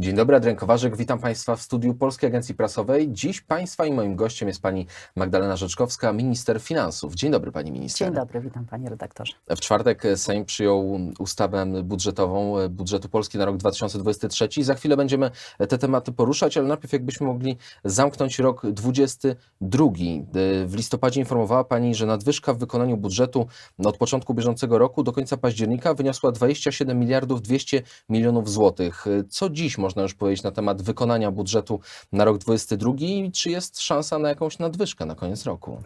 Dzień dobry, Adrian Kowarzyk. Witam Państwa w studiu Polskiej Agencji Prasowej. Dziś Państwa i moim gościem jest Pani Magdalena Rzeczkowska, minister finansów. Dzień dobry, Pani minister. Dzień dobry, witam panie redaktorze. W czwartek Sejm przyjął ustawę budżetową budżetu Polski na rok 2023. Za chwilę będziemy te tematy poruszać, ale najpierw jakbyśmy mogli zamknąć rok 22. W listopadzie informowała Pani, że nadwyżka w wykonaniu budżetu od początku bieżącego roku do końca października wyniosła 27 miliardów 200 milionów złotych. Co dziś można już powiedzieć na temat wykonania budżetu na rok 22 i czy jest szansa na jakąś nadwyżkę na koniec roku?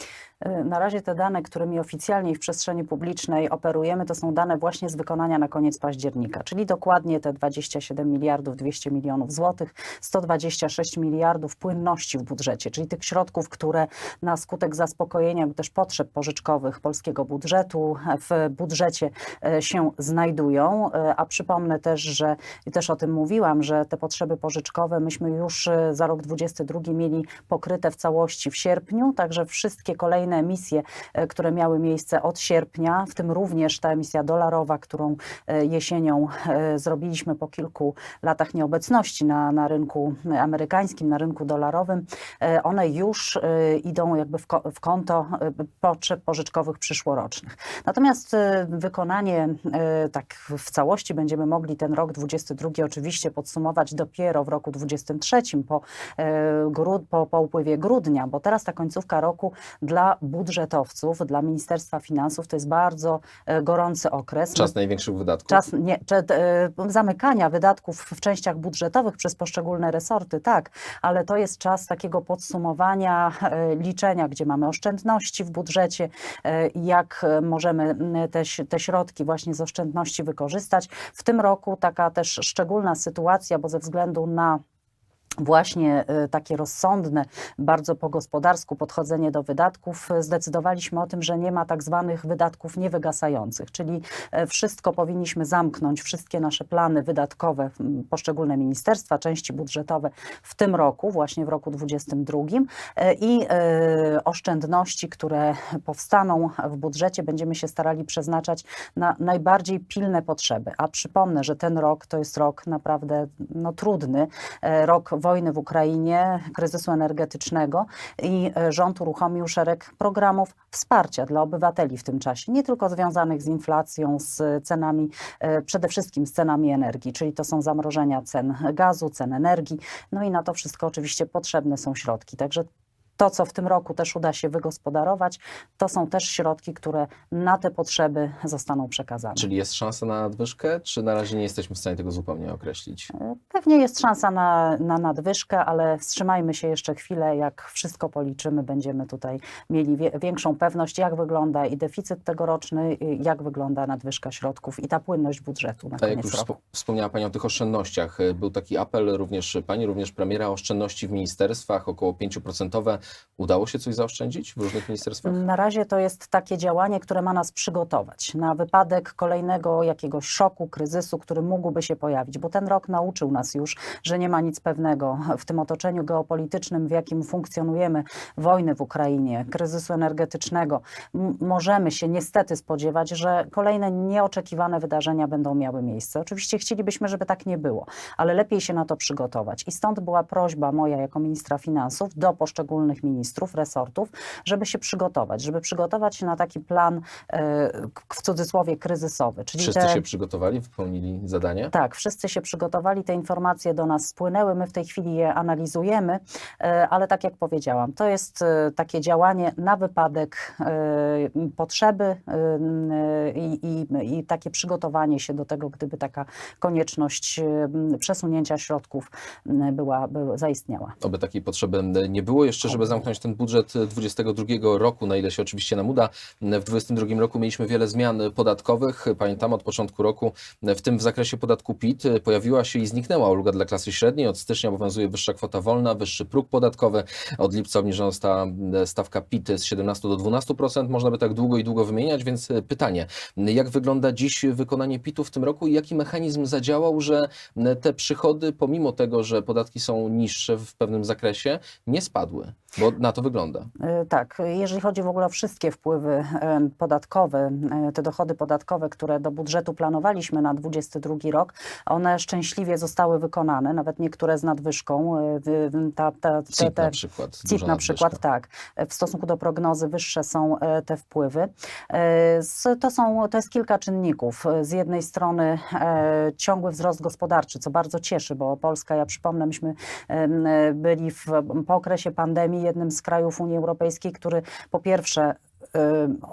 Y, Na razie te dane, którymi oficjalnie w przestrzeni publicznej operujemy, to są dane właśnie z wykonania na koniec października, czyli dokładnie te 27 miliardów 200 milionów złotych, 126 miliardów płynności w budżecie, czyli tych środków, które na skutek zaspokojenia też potrzeb pożyczkowych polskiego budżetu w budżecie e, się znajdują. E, A przypomnę też, że i też o tym mówiłam, że te potrzeby pożyczkowe myśmy już e, za rok 2022 mieli pokryte w całości w sierpniu, także wszystkie kolejne emisje, e, które miały miejsce od sierpnia, w tym również ta emisja dolarowa, którą e, jesienią zrobiliśmy po kilku latach nieobecności na, na rynku amerykańskim, na rynku dolarowym, one już idą jakby w, w konto potrzeb pożyczkowych przyszłorocznych. Natomiast wykonanie tak w całości będziemy mogli ten rok 22 oczywiście podsumować dopiero w roku 23 po, e, gru, po, po upływie grudnia, bo teraz ta końcówka roku dla budżetowców, dla Ministerstwa Finansów to jest bardzo e, gorący okres. Czas największych wydatków? Czas nie, e, zamykania wydatków w częściach budżetowych przez poszczególne resorty, tak, ale to jest czas takiego podsumowania, liczenia, gdzie mamy oszczędności w budżecie jak możemy te, te środki właśnie z oszczędności wykorzystać. W tym roku taka też szczególna sytuacja, bo ze względu na właśnie e, takie rozsądne, bardzo po gospodarsku podchodzenie do wydatków, e, zdecydowaliśmy o tym, że nie ma tak zwanych wydatków niewygasających, czyli e, wszystko powinniśmy zamknąć, wszystkie nasze plany wydatkowe, poszczególne ministerstwa, części budżetowe w tym roku, właśnie w roku 2022 e, i oszczędności, które powstaną w budżecie, będziemy się starali przeznaczać na najbardziej pilne potrzeby. A przypomnę, że ten rok to jest rok naprawdę no, trudny, rok wojny w Ukrainie, kryzysu energetycznego i e, rząd uruchomił szereg programów wsparcia dla obywateli w tym czasie, nie tylko związanych z inflacją, z cenami, e, przede wszystkim z cenami energii, czyli to są zamrożenia cen gazu, cen energii, no i na to wszystko oczywiście potrzebne są środki. Także to, co w tym roku też uda się wygospodarować, to są też środki, które na te potrzeby zostaną przekazane. Czyli jest szansa na nadwyżkę, czy na razie nie jesteśmy w stanie tego zupełnie określić? Pewnie jest szansa na, na nadwyżkę, ale wstrzymajmy się jeszcze chwilę. Jak wszystko policzymy, będziemy tutaj mieli wie, większą pewność, jak wygląda i deficyt tegoroczny, i jak wygląda nadwyżka środków i ta płynność budżetu na Tak jak koniec już roku. wspo- wspomniała Pani o tych oszczędnościach, y, był taki apel również Pani, również premiera o oszczędności w ministerstwach, około 5%. Udało się coś zaoszczędzić w różnych ministerstwach? Na razie to jest takie działanie, które ma nas przygotować na wypadek kolejnego jakiegoś szoku, kryzysu, który mógłby się pojawić, bo ten rok nauczył nas już, że nie ma nic pewnego w tym otoczeniu geopolitycznym, w jakim funkcjonujemy, wojny w Ukrainie, kryzysu energetycznego. Możemy się niestety spodziewać, że kolejne nieoczekiwane wydarzenia będą miały miejsce. Oczywiście chcielibyśmy, żeby tak nie było, ale lepiej się na to przygotować. I stąd była prośba moja jako ministra finansów do poszczególnych ministrów, resortów, żeby się przygotować, żeby przygotować się na taki plan e, w cudzysłowie kryzysowy. Czyli Wszyscy te, się przygotowali, wypełnili zadanie? tak, wszyscy się przygotowali, te informacje do nas spłynęły, my w tej chwili je analizujemy, e, ale tak jak powiedziałam, to jest e, takie działanie na wypadek potrzeby i, i, i takie przygotowanie się do tego, gdyby taka konieczność przesunięcia środków była, zaistniała. Oby takiej potrzeby nie było. Jeszcze, żeby zamknąć ten budżet 22 roku, na ile się oczywiście nam uda. W 22 roku mieliśmy wiele zmian podatkowych. Pamiętam od początku roku, w tym w zakresie podatku PIT, pojawiła się i zniknęła ulga dla klasy średniej. Od stycznia obowiązuje wyższa kwota wolna, wyższy próg podatkowy. Od lipca obniżona została stawka PIT z 17 do 12%. Można by tak długo i długo wymieniać, więc pytanie, jak wygląda dziś wykonanie PIT-u w tym roku i jaki mechanizm zadziałał, że te przychody, pomimo tego, że podatki są niższe w pewnym zakresie, nie spadły? Bo na to wygląda. E, Tak, jeżeli chodzi w ogóle o wszystkie wpływy podatkowe, e, te dochody podatkowe, które do budżetu planowaliśmy na 2022 rok, one szczęśliwie zostały wykonane, nawet niektóre z nadwyżką. e, Ta, ta, te, CIT na przykład. CIT na przykład, tak. W stosunku do prognozy wyższe są te wpływy. To, są, to jest kilka czynników. Z jednej strony ciągły wzrost gospodarczy, co bardzo cieszy, bo Polska, ja przypomnę, myśmy byli w, po okresie pandemii jednym z krajów Unii Europejskiej, który po pierwsze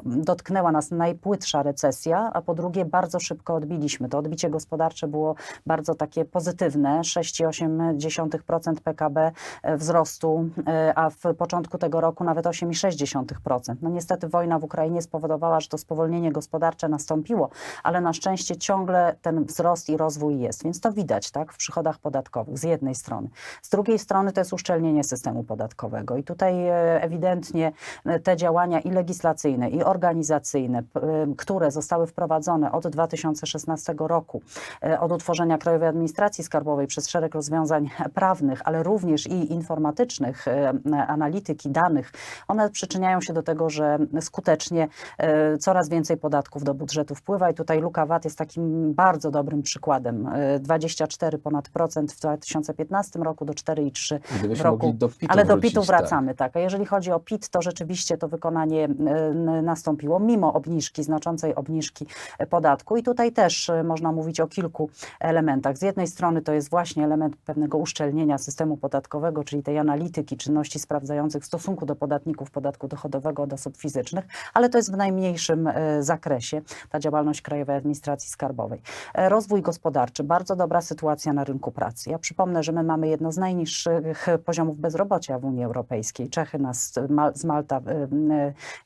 dotknęła nas najpłytsza recesja, a po drugie bardzo szybko odbiliśmy. To odbicie gospodarcze było bardzo takie pozytywne, 6,8% PKB e, wzrostu, e, a w początku tego roku nawet 8,6%. No niestety wojna w Ukrainie spowodowała, że to spowolnienie gospodarcze nastąpiło, ale na szczęście ciągle ten wzrost i rozwój jest, więc to widać tak, w przychodach podatkowych z jednej strony. Z drugiej strony to jest uszczelnienie systemu podatkowego i tutaj e, ewidentnie te działania i legislacyjne, i organizacyjne, które zostały wprowadzone od 2016 roku, e, od utworzenia Krajowej Administracji Skarbowej przez szereg rozwiązań prawnych, ale również i informatycznych, e, analityki danych, one przyczyniają się do tego, że skutecznie e, coraz więcej podatków do budżetu wpływa i tutaj luka VAT jest takim bardzo dobrym przykładem. E, 24 ponad procent w 2015 roku do 4,3 w roku. do Ale do PIT-u tak. wracamy, tak. A jeżeli chodzi o PIT, to rzeczywiście to wykonanie nastąpiło mimo obniżki, znaczącej obniżki podatku. I tutaj też e, można mówić o kilku elementach. Z jednej strony to jest właśnie element pewnego uszczelnienia systemu podatkowego, czyli tej analityki czynności sprawdzających w stosunku do podatników podatku dochodowego od osób fizycznych, ale to jest w najmniejszym e, zakresie ta działalność Krajowej Administracji Skarbowej. E, Rozwój gospodarczy, bardzo dobra sytuacja na rynku pracy. Ja przypomnę, że my mamy jedno z najniższych poziomów bezrobocia w Unii Europejskiej. Czechy nas, Mal, z Malta,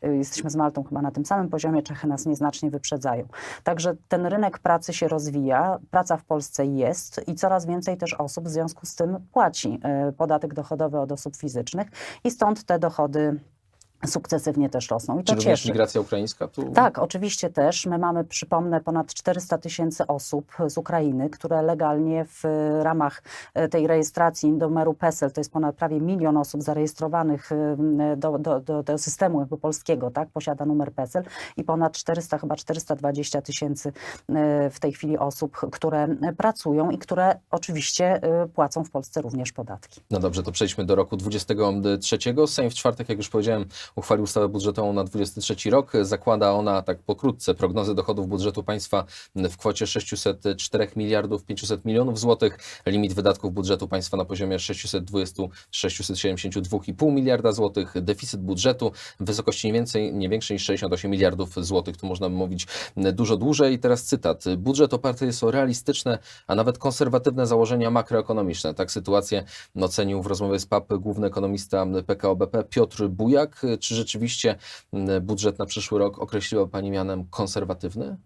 y, y, jesteśmy z Maltą chyba na tym samym poziomie, Czechy nas nieznacznie wyprzedzają. Także ten rynek pracy się rozwija, praca w Polsce jest i coraz więcej też osób w związku z tym płaci y, podatek dochodowy od osób fizycznych i stąd te dochody sukcesywnie też rosną i Czy to również cieszy. migracja ukraińska tu? Tak, oczywiście też. My mamy, przypomnę, ponad 400 tysięcy osób z Ukrainy, które legalnie w ramach e, tej rejestracji numeru PESEL, to jest ponad prawie milion osób zarejestrowanych e, do, do, do, do systemu jakby polskiego, tak, posiada numer PESEL i ponad 400, chyba 420 tysięcy w tej chwili osób, które pracują i które oczywiście płacą w Polsce również podatki. No dobrze, to przejdźmy do roku 23. Sejm w czwartek, jak już powiedziałem, uchwalił ustawę budżetową na 23 rok. Zakłada ona, tak pokrótce, prognozy dochodów budżetu państwa w kwocie 604 miliardów 500 milionów złotych. Limit wydatków budżetu państwa na poziomie 620-672,5 miliarda złotych. Deficyt budżetu w wysokości nie, więcej, nie większej niż 68 miliardów złotych. Tu można by mówić dużo dłużej. Teraz cytat. Budżet oparty jest o realistyczne, a nawet konserwatywne założenia makroekonomiczne. Tak sytuację ocenił w rozmowie z PAP główny ekonomista PKO BP Piotr Bujak. Czy rzeczywiście mm, budżet na przyszły rok określiła Pani mianem konserwatywny?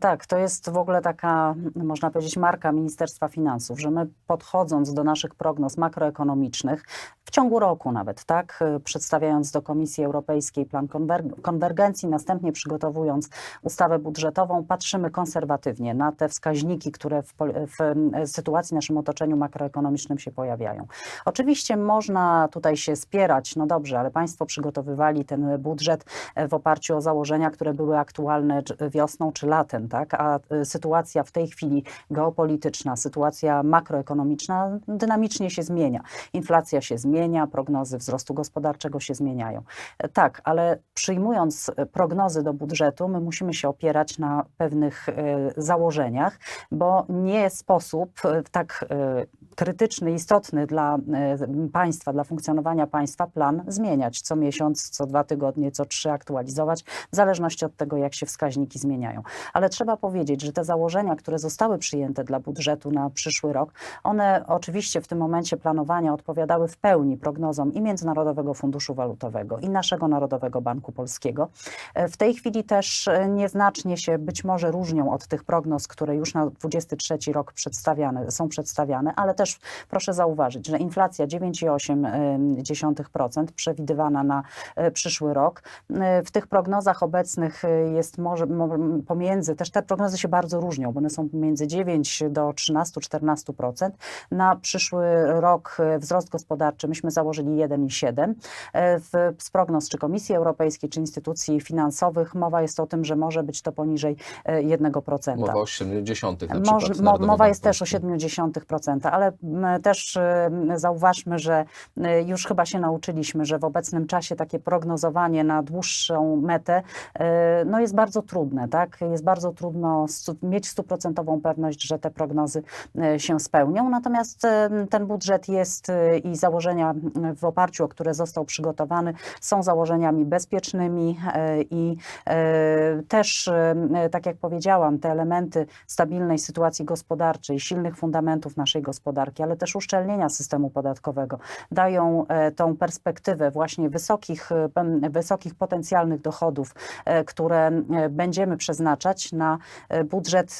Tak, to jest w ogóle taka, można powiedzieć, marka Ministerstwa Finansów, że my podchodząc do naszych prognoz makroekonomicznych w ciągu roku nawet, tak, przedstawiając do Komisji Europejskiej plan konwer- konwergencji, następnie przygotowując ustawę budżetową, patrzymy konserwatywnie na te wskaźniki, które w, w y, sytuacji naszym otoczeniu makroekonomicznym się pojawiają. Oczywiście można tutaj się spierać, no dobrze, ale państwo przygotowywali ten budżet e, w oparciu o założenia, które były aktualne wiosną czy latem, tak? a y, sytuacja w tej chwili geopolityczna, sytuacja makroekonomiczna dynamicznie się zmienia. Inflacja się zmienia, prognozy wzrostu gospodarczego się zmieniają. E, Tak, ale przyjmując e, prognozy do budżetu, my musimy się opierać na pewnych e, założeniach, bo nie sposób e, tak e, krytyczny, istotny dla e, państwa, dla funkcjonowania państwa plan zmieniać co miesiąc, co dwa tygodnie, co trzy aktualizować, w zależności od tego, jak się wskaźniki zmieniają. Ale trzeba powiedzieć, że te założenia, które zostały przyjęte dla budżetu na przyszły rok, one oczywiście w tym momencie planowania odpowiadały w pełni prognozom i Międzynarodowego Funduszu Walutowego, i naszego Narodowego Banku Polskiego. W tej chwili też nieznacznie się być może różnią od tych prognoz, które już na 23 rok przedstawiane, są przedstawiane, ale też proszę zauważyć, że inflacja 9,8% przewidywana na przyszły rok. E, W tych prognozach obecnych e, jest może mo- pomiędzy, też te prognozy się bardzo różnią, bo one są pomiędzy 9 do 13-14%. Na przyszły rok e, wzrost gospodarczy myśmy założyli 1,7. E, W, z prognoz czy Komisji Europejskiej, czy instytucji finansowych mowa jest o tym, że może być to poniżej e, 1%. Mowa o 70. na przykład mowa jest też o Polski. 0,7%, ale też zauważmy, że e, już chyba się nauczyliśmy, że w obecnym czasie takie prognozowanie na dłuższą metę e, no jest bardzo trudne. Tak? Jest bardzo trudno mieć stuprocentową pewność, że te prognozy e, się spełnią. Natomiast e, ten budżet jest i założenia w oparciu o które został przygotowany są założeniami bezpiecznymi i też, tak jak powiedziałam, te elementy stabilnej sytuacji gospodarczej, silnych fundamentów naszej gospodarki, ale też uszczelnienia systemu podatkowego dają tą perspektywę właśnie wysokich, wysokich potencjalnych dochodów, e, które e, będziemy przeznaczać na e, budżet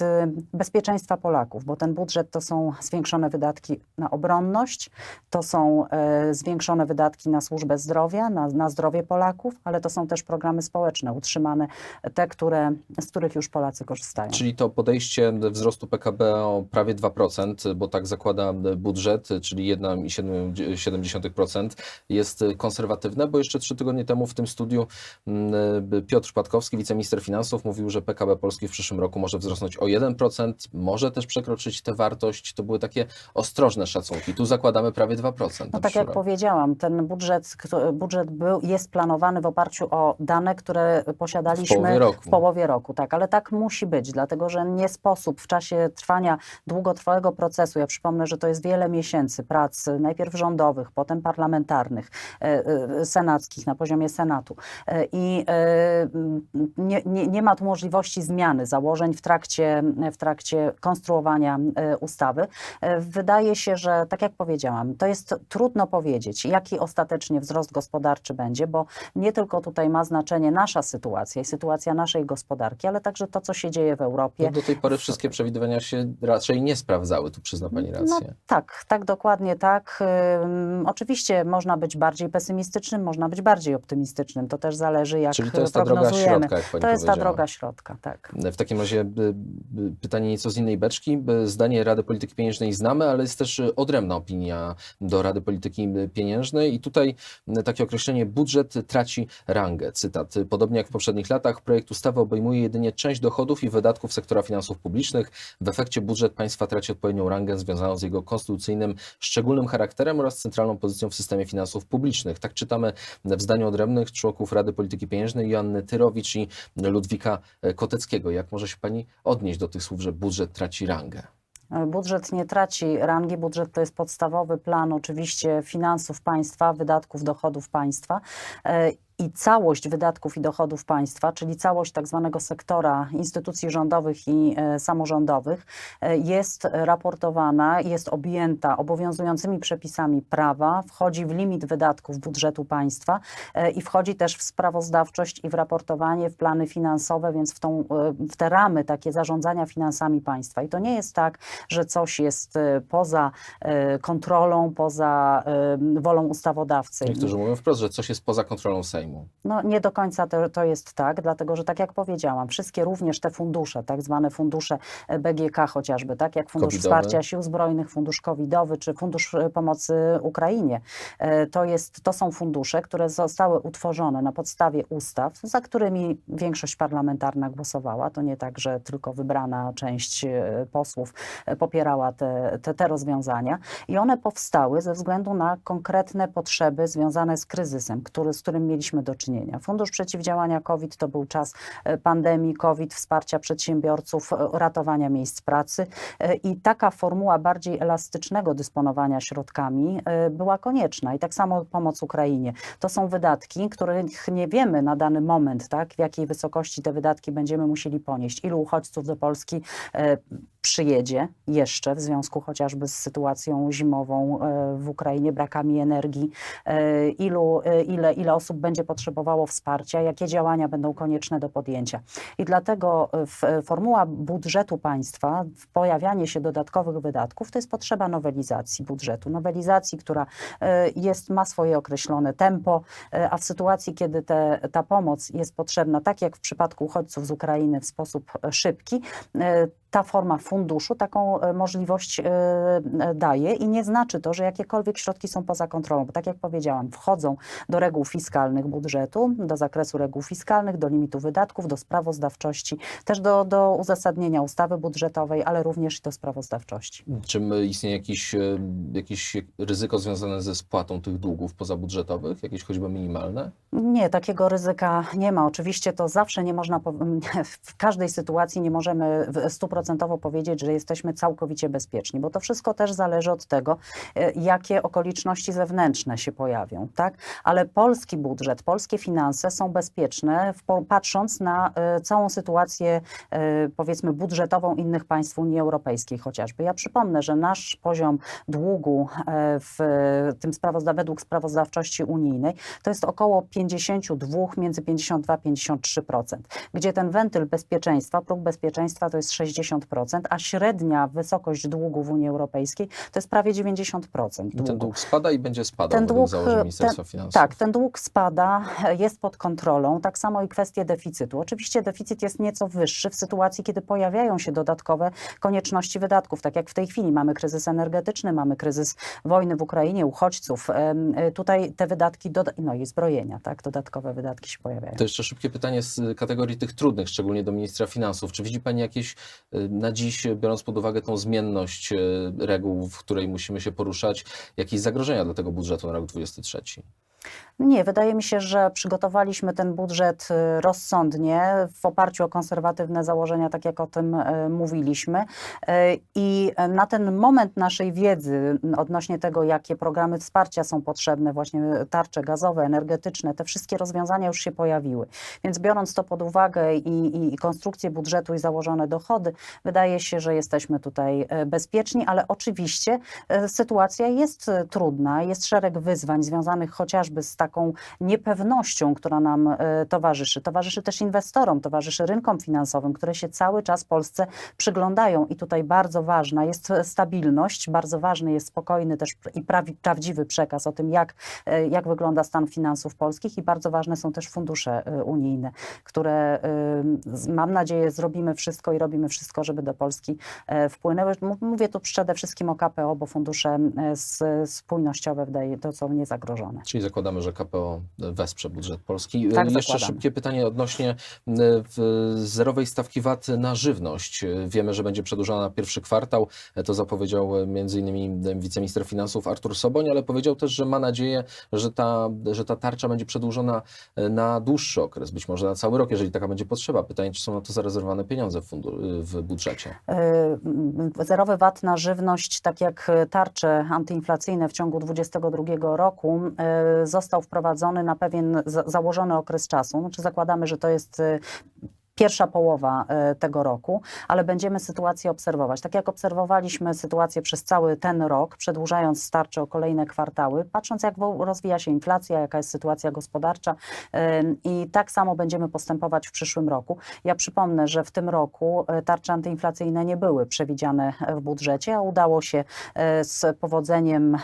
bezpieczeństwa Polaków, bo ten budżet to są zwiększone wydatki na obronność, to są zwiększone wydatki na służbę zdrowia, na, na zdrowie Polaków, ale to są też programy społeczne utrzymane, te, które, z których już Polacy korzystają. Czyli to podejście wzrostu PKB o prawie 2%, bo tak zakłada budżet, czyli 1,7% jest konserwatywne, bo jeszcze trzy tygodnie temu w tym studiu mm, Piotr Patkowski, wiceminister finansów, mówił, że PKB Polski w przyszłym roku może wzrosnąć o 1%, może też przekroczyć tę wartość. To były takie ostrożne szacunki. Tu zakładamy prawie 2%. No tak jak rok. powiedziałam, ten budżet, budżet był, jest planowany w oparciu o dane, które posiadaliśmy W połowie roku. w połowie roku, tak, ale tak musi być, dlatego że nie sposób w czasie trwania długotrwałego procesu, ja przypomnę, że to jest wiele miesięcy prac, y, najpierw rządowych, potem parlamentarnych, e, e, senackich na poziomie Senatu e, i e, nie, nie, nie ma tu możliwości zmiany założeń w trakcie, w trakcie konstruowania e, ustawy. Wydaje się, że tak jak powiedziałam, to jest trudno powiedzieć, jaki ostatecznie wzrost gospodarczy będzie, bo nie tylko tutaj ma znaczenie nasza sytuacja i sytuacja naszej gospodarki, ale także to, co się dzieje w Europie. No, do tej pory wszystkie przewidywania się raczej nie sprawdzały, tu przyzna Pani No, rację. tak, tak, dokładnie tak. Oczywiście można być bardziej pesymistycznym, można być bardziej optymistycznym. To też zależy, jak Czyli to jest ta droga środka, jak Pani to jest ta droga środka, tak. W takim razie y, y, pytanie nieco z innej beczki. Y, Zdanie Rady Polityki Pieniężnej znamy, ale jest też odrębna opinia do Rady Polityki Pieniężnej i tutaj takie określenie budżet traci rangę. Cytat. Podobnie jak w poprzednich latach projekt ustawy obejmuje jedynie część dochodów i wydatków sektora finansów publicznych. W efekcie budżet państwa traci odpowiednią rangę związaną z jego konstytucyjnym, szczególnym charakterem oraz centralną pozycją w systemie finansów publicznych. Tak czytamy w zdaniu odrębnych członków Rady Polityki Pieniężnej Joanny Tyrowicz i Ludwika e, Koteckiego. Jak może się Pani odnieść do tych słów, że budżet traci rangę? Budżet nie traci rangi. Budżet to jest podstawowy plan oczywiście finansów państwa, wydatków, dochodów państwa. I całość wydatków i dochodów państwa, czyli całość tak zwanego sektora instytucji rządowych i e, samorządowych, e, jest raportowana, jest objęta obowiązującymi przepisami prawa, wchodzi w limit wydatków budżetu państwa e, i wchodzi też w sprawozdawczość i w raportowanie, w plany finansowe, więc w, tą, w te ramy takie zarządzania finansami państwa. I to nie jest tak, że coś jest poza kontrolą, poza wolą ustawodawcy. Niektórzy mówią wprost, że coś jest poza kontrolą Sejmu. No nie do końca to, to jest tak, dlatego że tak jak powiedziałam, wszystkie również te fundusze, tak zwane fundusze e, BGK chociażby, tak jak Fundusz Covidowy. Wsparcia Sił Zbrojnych, Fundusz Covidowy czy Fundusz e, Pomocy Ukrainie, e, to, jest, to są fundusze, które zostały utworzone na podstawie ustaw, za którymi większość parlamentarna głosowała. To nie tak, że tylko wybrana część posłów popierała te, te, te rozwiązania i one powstały ze względu na konkretne potrzeby związane z kryzysem, który, z którym mieliśmy do czynienia. Fundusz Przeciwdziałania COVID to był czas e, pandemii COVID, wsparcia przedsiębiorców, e, ratowania miejsc pracy e, i taka formuła bardziej elastycznego dysponowania środkami była konieczna i tak samo pomoc Ukrainie. To są wydatki, których nie wiemy na dany moment, tak, w jakiej wysokości te wydatki będziemy musieli ponieść, ilu uchodźców do Polski przyjedzie jeszcze w związku chociażby z sytuacją zimową e, w Ukrainie, brakami energii, e, ilu, e, ile, ile osób będzie potrzebowało wsparcia, jakie działania będą konieczne do podjęcia. I dlatego formuła budżetu państwa, pojawianie się dodatkowych wydatków, to jest potrzeba nowelizacji budżetu. Nowelizacji, która jest, ma swoje określone tempo, a w sytuacji, kiedy te, ta pomoc jest potrzebna, tak jak w przypadku uchodźców z Ukrainy, w sposób szybki, ta forma funduszu taką e, możliwość e, e, daje i nie znaczy to, że jakiekolwiek środki są poza kontrolą, bo tak jak powiedziałam, wchodzą do reguł fiskalnych budżetu, do zakresu reguł fiskalnych, do limitu wydatków, do sprawozdawczości, też do, do uzasadnienia ustawy budżetowej, ale również i do sprawozdawczości. Czy istnieje jakieś, e, jakieś ryzyko związane ze spłatą tych długów pozabudżetowych, jakieś choćby minimalne? Nie, takiego ryzyka nie ma. Oczywiście to zawsze nie można, w każdej sytuacji nie możemy w- stuprocentowo powiedzieć, że jesteśmy całkowicie bezpieczni, bo to wszystko też zależy od tego, e, jakie okoliczności zewnętrzne się pojawią, tak? Ale polski budżet, polskie finanse są bezpieczne, patrząc na e, całą sytuację, e, powiedzmy, budżetową innych państw Unii Europejskiej chociażby. Ja przypomnę, że nasz poziom długu w tym sprawozda według sprawozdawczości unijnej to jest około 52, między 52 a 53%, gdzie ten wentyl bezpieczeństwa, próg bezpieczeństwa to jest 60%, a średnia wysokość długu w Unii Europejskiej to jest prawie 90% I długu. ten dług spada i będzie spadał Ten dług, założeń Ministerstwa Finansów. Tak, ten dług spada, jest pod kontrolą, tak samo i kwestie deficytu. Oczywiście deficyt jest nieco wyższy w sytuacji, kiedy pojawiają się dodatkowe konieczności wydatków, tak jak w tej chwili mamy kryzys energetyczny, mamy kryzys wojny w Ukrainie, uchodźców. E, Tutaj te wydatki, no i zbrojenia, tak, dodatkowe wydatki się pojawiają. To jeszcze szybkie pytanie z kategorii tych trudnych, szczególnie do ministra finansów. Czy widzi Pani jakieś y, na dziś, biorąc pod uwagę tą zmienność y, reguł, w której musimy się poruszać, jakieś zagrożenia dla tego budżetu na rok 2023? Nie, wydaje mi się, że przygotowaliśmy ten budżet y, rozsądnie, w oparciu o konserwatywne założenia, tak jak o tym y, mówiliśmy. Y, I na ten moment naszej wiedzy odnośnie tego, jakie programy wsparcia są potrzebne, właśnie tarcze gazowe, energetyczne, te wszystkie rozwiązania już się pojawiły. Więc biorąc to pod uwagę i, i, konstrukcję budżetu i założone dochody, wydaje się, że jesteśmy tutaj bezpieczni, ale oczywiście sytuacja jest trudna, jest szereg wyzwań związanych chociażby z taką niepewnością, która nam e, towarzyszy. Towarzyszy też inwestorom, towarzyszy rynkom finansowym, które się cały czas Polsce przyglądają i tutaj bardzo ważna jest e, stabilność, bardzo ważny jest spokojny też i prawi, prawdziwy przekaz o tym, jak, e, jak wygląda stan finansów polskich i bardzo ważne są też fundusze unijne, które mam nadzieję zrobimy wszystko i robimy wszystko, żeby do Polski wpłynęły. Mówię tu przede wszystkim o KPO, bo fundusze spójnościowe wydaje to są niezagrożone. Czyli że KPO wesprze budżet polski. Tak, Jeszcze zakładamy. szybkie pytanie odnośnie w- zerowej stawki VAT na żywność. Wiemy, że będzie przedłużona na pierwszy kwartał. E, To zapowiedział y, m.in. wiceminister finansów Artur Soboń, ale powiedział też, że ma nadzieję, że ta, że ta tarcza będzie przedłużona na dłuższy okres, być może na cały rok, jeżeli taka będzie potrzeba. Pytanie, czy są na to zarezerwowane pieniądze w, fundu- w budżecie? Zerowy VAT na żywność, tak jak tarcze antyinflacyjne w ciągu 2022 roku, został wprowadzony na pewien za- założony okres czasu. Znaczy zakładamy, że to jest y, pierwsza połowa e, tego roku, ale będziemy sytuację obserwować. Tak jak obserwowaliśmy sytuację przez cały ten rok, przedłużając starcze o kolejne kwartały, patrząc jak rozwija się inflacja, jaka jest sytuacja gospodarcza i tak samo będziemy postępować w przyszłym roku. Ja przypomnę, że w tym roku e, tarcze antyinflacyjne nie były przewidziane w budżecie, a udało się e, z powodzeniem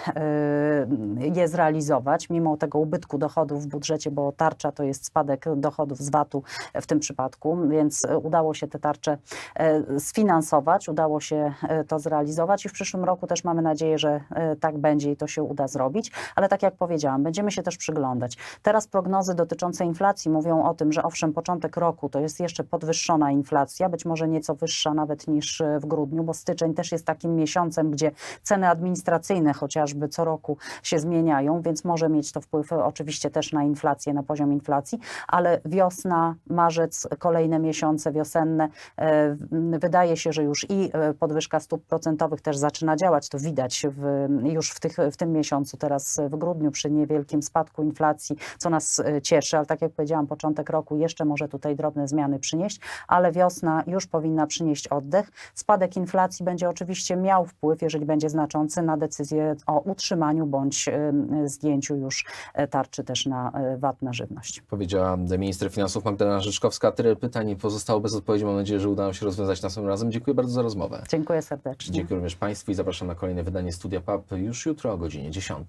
je zrealizować, mimo tego ubytku dochodów w budżecie, bo tarcza to jest spadek dochodów z VAT-u w tym przypadku, więc e, udało się te tarcze e, sfinansować, udało się e, to zrealizować i w przyszłym roku też mamy nadzieję, że tak będzie i to się uda zrobić, ale tak jak powiedziałam, będziemy się też przyglądać. Teraz prognozy dotyczące inflacji mówią o tym, że owszem, początek roku to jest jeszcze podwyższona inflacja, być może nieco wyższa nawet niż w grudniu, bo styczeń też jest takim miesiącem, gdzie ceny administracyjne chociażby co roku się zmieniają, więc może mieć to wpływ oczywiście też na inflację, na poziom inflacji, ale wiosna, marzec, kolejne kolejne miesiące wiosenne. E, Wydaje się, że już i e, podwyżka stóp procentowych też zaczyna działać. To widać w, już w, tych, w tym miesiącu, teraz w grudniu, przy niewielkim spadku inflacji, co nas e, cieszy, ale tak jak powiedziałam, początek roku jeszcze może tutaj drobne zmiany przynieść, ale wiosna już powinna przynieść oddech. Spadek inflacji będzie oczywiście miał wpływ, jeżeli będzie znaczący, na decyzję o utrzymaniu bądź zdjęciu już tarczy też na VAT na żywność. Powiedziała minister finansów Magdalena Rzeczkowska. Tyle pytań pozostało bez odpowiedzi. Mam nadzieję, że uda nam się rozwiązać następnym razem. Dziękuję bardzo za rozmowę. Dziękuję serdecznie. Dziękuję również Państwu i zapraszam na kolejne wydanie Studia PAP już jutro o godzinie 10.